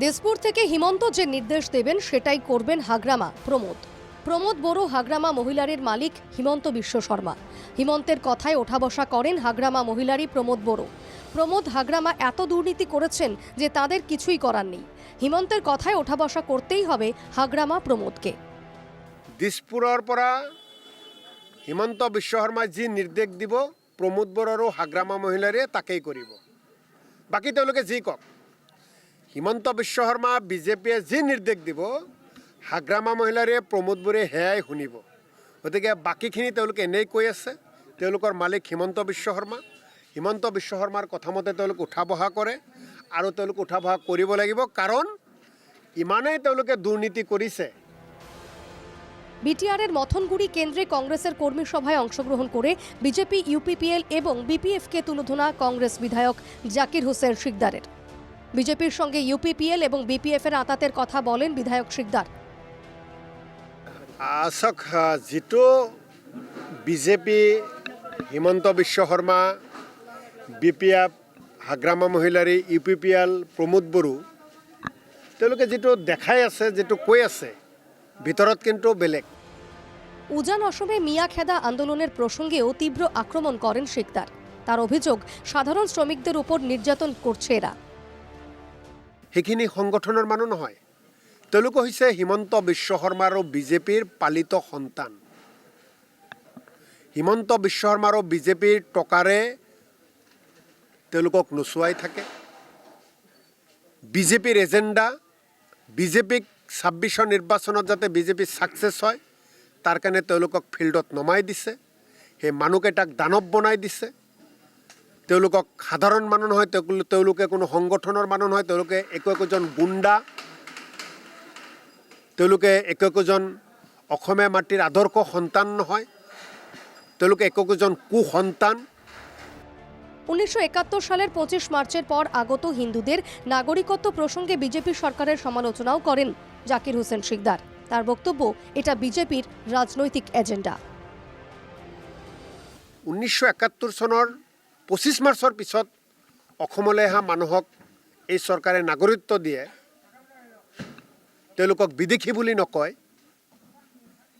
দিসপুর থেকে হিমন্ত যে নির্দেশ দেবেন, সেটাই করবেন হাগ্রামা প্রমোদ। প্রমোদ বড়ো, হাগ্রামা মহিলারির মালিক হিমন্ত বিশ্ব শর্মা। হিমন্তের কথায় ওঠা বসা করেন হাগ্রামা মহিলারই প্রমোদ বড়ো। প্রমোদ, হাগ্রামা এত দুর্নীতি করেছেন যে তাদের কিছুই করার নেই। হিমন্তের কথায় ওঠা বসা করতেই হবে হাগ্রামা প্রমোদকে। দিছপুৰৰ পৰা হিমন্ত বিশ্ব শৰ্মাই যি নির্দেশ দিব, প্রমোদ বড়ো আৰু হাগ্ৰামা মহিলাৰে তাকেই কৰিব। বাকী তেওঁলোকে যি কওক। হিমন্ত বিশ্ব শৰ্মা বিজেপিয়ে যি নিৰ্দেশ দিব, হাগ্ৰামা মহিলাৰে প্ৰমোদ বৰে সেয়াই শুনিব। গতিকে বাকীখিনি তেওঁলোকে এনেই কৈ আছে। তেওঁলোকৰ মালিক হিমন্ত বিশ্ব শৰ্মা। হিমন্ত বিশ্ব শৰ্মাৰ কথামতে তেওঁলোক উঠা বহা কৰে আৰু তেওঁলোক উঠা বহা কৰিব লাগিব কাৰণ ইমানেই তেওঁলোকে দুৰ্নীতি কৰিছে। বিটিআরের মথনগুড়ি কেন্দ্রে কংগ্রেসের কর্মী সভায় অংশগ্রহণ করে বিজেপি ইউপিপিএল এবং বিপিএফকে তুলোধনা কংগ্রেস বিধায়ক জাকির হোসেন শিকদারের। বিজেপির সঙ্গে ইউপিপিএল এবং বিপিএফ এর আতাতের কথা বলেন বিধায়ক শিকদার। চাওক যিটো BJP Himanta Biswa Sarma B P F Hagrama Mohilary U P P L Pramod Boro তেওঁলোকে যিটো দেখাই আছে যিটো কৈ আছে ভিতৰত কিন্তু বেলেগ। উজান অসমে মিয়া খেদা আন্দোলনের প্রসঙ্গেও তীব্র আক্রমণ করেন শিকদার। তার অভিযোগ সাধারণ শ্রমিকদের উপর নির্যাতন করছে এরা। সেইখিনি সংগঠনৰ মানুহ নহয়। তেওঁলোক হৈছে হিমন্ত বিশ্ব শৰ্মা আৰু বিজেপিৰ পালিত সন্তান। হিমন্ত বিশ্ব শৰ্মা আৰু বিজেপিৰ টকাৰে তেওঁলোকক নোচোৱাই থাকে। বিজেপিৰ এজেণ্ডা, বিজেপিক ছাব্বিছৰ নিৰ্বাচনত যাতে বিজেপি ছাকচেছ হয়, তাৰ কাৰণে তেওঁলোকক ফিল্ডত নমাই দিছে। সেই মানুহকেইটাক দানৱ বনাই দিছে। তেওঁলোকক সাধাৰণ মানুহ নহয় তেওঁলোক- কোনো সংগঠনৰ মানুহ নহয় তেওঁলোকে একো একোজন গুণ্ডা। তেওঁলোকে একো একোজন অসমীয়া মাটিৰ আদৰ্শ সন্তান নহয়। তেওঁলোকে একো একোজন কুসন্তান। উনিশশো একাত্তর সালের পঁচিশ মার্চের পর আগত হিন্দুদের নাগরিকত্ব প্রসঙ্গে বিজেপি সরকারের সমালোচনাও করেন জাকির হোসেন শিকদার। তার বক্তব্য এটা বিজেপির রাজনৈতিক এজেন্ডা। একাত্তৰ চনৰ পঁচিছ মাৰ্চৰ পিছত অসমলৈ অহা মানুহক এই চৰকাৰে নাগৰিকত্ব দিয়ে, তেওঁলোকক বিদেশি বুলি নকয়,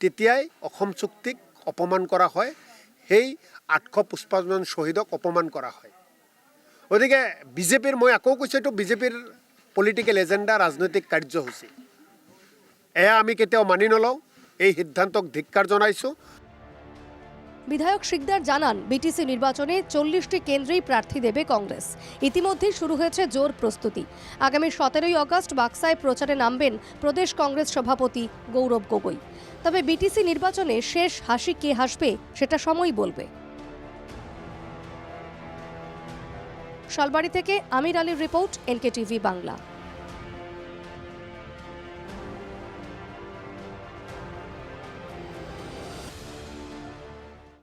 তেতিয়াই অসম চুক্তিক অপমান কৰা হয়, সেই আঠশ পুষ্পাৱন শ্বহীদক অপমান কৰা হয়। গতিকে বিজেপিৰ, মই আকৌ কৈছোঁ, এইটো বিজেপিৰ পলিটিকেল এজেণ্ডা ৰাজনৈতিক কাৰ্যসূচী। এয়া আমি কেতিয়াও মানি নলওঁ, এই সিদ্ধান্তক ধিক্কাৰ জনাইছোঁ। বিধায়ক শিকদার জানান, বিটিসি নির্বাচনে চল্লিশটি কেন্দ্রেই প্রার্থী দেবে কংগ্রেস। ইতিমধ্যেই শুরু হয়েছে জোর প্রস্তুতি। আগামী সতেরোই আগস্ট বাক্সায় প্রচারে নামবেন প্রদেশ কংগ্রেস সভাপতি গৌরব গগৈ। তবে বিটিসি নির্বাচনে শেষ হাসি কে হাসবে, সেটা সময় বলবে। শালবাড়ি থেকে আমির আলীর রিপোর্ট এনকে টিভি বাংলা।